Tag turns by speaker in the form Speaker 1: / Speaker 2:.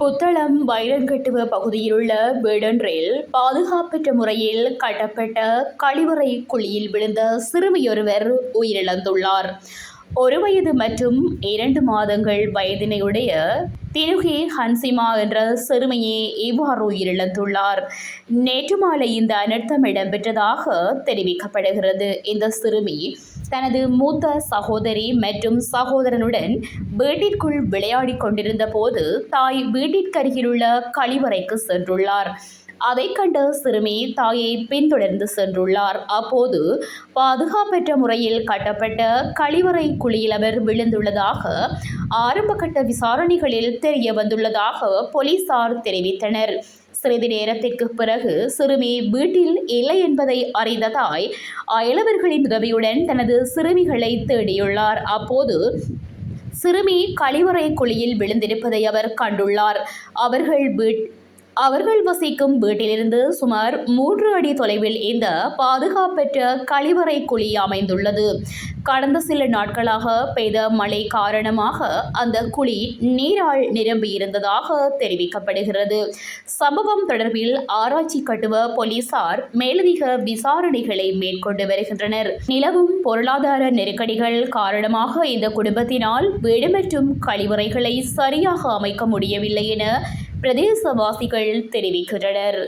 Speaker 1: புத்தளம் வைரங்கட்டுவ பகுதியிலுள்ள வீடொன்றில் பாதுகாப்பற்ற முறையில் கட்டப்பட்ட கழிவறை குழியில் விழுந்த சிறுமியொருவர் உயிரிழந்துள்ளார். ஒரு வயது மற்றும் இரண்டு மாதங்கள் வயதினையுடைய திருகி ஹன்சிமா என்ற சிறுமியே இவ்வாறு உயிரிழந்துள்ளார். நேற்று மாலை இந்த அனர்த்தம் இடம்பெற்றதாக தெரிவிக்கப்படுகிறது. இந்த சிறுமி தனது மூத்த சகோதரி மற்றும் சகோதரனுடன் வீட்டிற்குள் விளையாடிக் கொண்டிருந்த போது தாய் வீட்டிற்கருகிலுள்ள கழிவறைக்கு சென்றுள்ளார். அதை கண்ட சிறுமி தாயை பின்தொடர்ந்து சென்றுள்ளார். அப்போது பாதுகாப்பற்ற முறையில் கட்டப்பட்ட கழிவறை குழியில் அவர் விழுந்துள்ளதாக ஆரம்பகட்ட விசாரணைகளில் தெரிய வந்துள்ளதாக போலீசார் தெரிவித்தனர். சிறிது நேரத்திற்கு பிறகு சிறுமி வீட்டில் இல்லை என்பதை அறிந்த தாய் அயலவர்களின் உதவியுடன் தனது சிறுமிகளை தேடியுள்ளார். அப்போது சிறுமி கழிவறை குழியில் விழுந்திருப்பதை அவர் கண்டுள்ளார். அவர்கள் வீட் அவர்கள் வசிக்கும் வீட்டிலிருந்து சுமார் மூன்று அடி தொலைவில் இந்த பாதுகாப்பற்ற கழிவறை குழி அமைந்துள்ளது. கடந்த சில நாட்களாக பெய்த மழை காரணமாக அந்த குழி நீரால் நிரம்பியிருந்ததாக தெரிவிக்கப்படுகிறது. சம்பவம் தொடர்பில் ஆராய்ச்சி கட்டுவ போலீசார் மேலதிக விசாரணைகளை மேற்கொண்டு வருகின்றனர். நிலவும் பொருளாதார நெருக்கடிகள் காரணமாக இந்த குடும்பத்தினால் வீடு மற்றும் கழிவறைகளை சரியாக அமைக்க முடியவில்லை என பிரதேசவாசிகள் தெரிவிக்கின்றனர்.